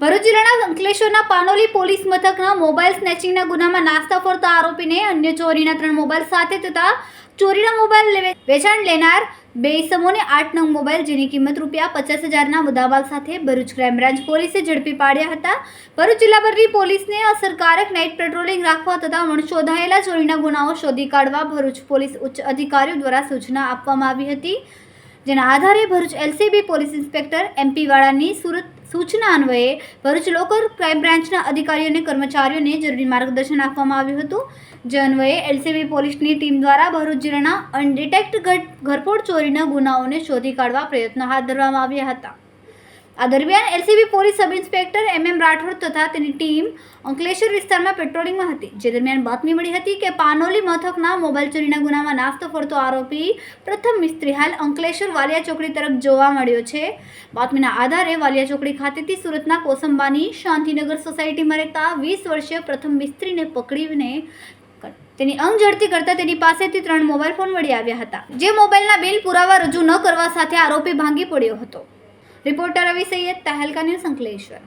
ભરૂચ જિલ્લાના અંકલેશ્વરના પાનોલી પોલીસ મથકના મોબાઈલ સ્નેચિંગના ગુનામાં નાસ્તા ફરતા આરોપીને અન્ય ચોરીના ત્રણ મોબાઈલ સાથે તથા ચોરીના મોબાઈલ વેચાણ લેનાર બે ઇસમોને આઠ નંગ મોબાઈલ જેની કિંમત રૂપિયા પચાસ હજારના મુદ્દામાલ સાથે ભરૂચ ક્રાઇમ બ્રાન્ચ પોલીસે ઝડપી પાડ્યા હતા. ભરૂચ જિલ્લાભરની પોલીસને અસરકારક નાઇટ પેટ્રોલિંગ રાખવા તથા વણશોધાયેલા ચોરીના ગુનાઓ શોધી કાઢવા ભરૂચ પોલીસ ઉચ્ચ અધિકારીઓ દ્વારા સૂચના આપવામાં આવી હતી. જેના આધારે Bharuch LCB police inspector MP વાળાની સુરત સૂચના અન્વયે ભરૂચ લોકલ ક્રાઇમ બ્રાન્ચના અધિકારીઓ અને કર્મચારીઓને જરૂરી માર્ગદર્શન આપવામાં આવ્યું હતું. જે અન્વયે એલસીબી પોલીસની ટીમ દ્વારા ભરૂચ જિલ્લાના અનડિટેક્ટ ઘરફોડ ચોરીના ગુનાઓને શોધી કાઢવા પ્રયત્નો હાથ ધરવામાં આવ્યા હતા. આ દરમિયાન LCB police sub inspector M M Rathod તથા તેની ટીમ અંકલેશ્વર વિસ્તારમાં પેટ્રોલિંગમાં હતી. જે દરમિયાન બાતમી મળી હતી કે પાનોલી મથકના મોબાઈલ ચોરીના ગુનામાં નાસ્તો ફરતો આરોપી પ્રથમ મિસ્ત્રી હાલ અંકલેશ્વર વાલિયા ચોકડી તરફ જોવા મળ્યો છે. બાતમીના આધારે વાલિયા ચોકડી ખાતેથી સુરતના કોસંબાની શાંતિનગર સોસાયટીમાં રહેતા વીસ વર્ષીય પ્રથમ મિસ્ત્રીને પકડીને તેની અંગ ઝડતી કરતા તેની પાસેથી ત્રણ મોબાઈલ ફોન મળી આવ્યા હતા. જે મોબાઈલના બિલ પુરાવા રજૂ ન કરવા સાથે આરોપી ભાંગી પડ્યો હતો. Reporter Ravi Sayyed Tehelka news Ankleshwar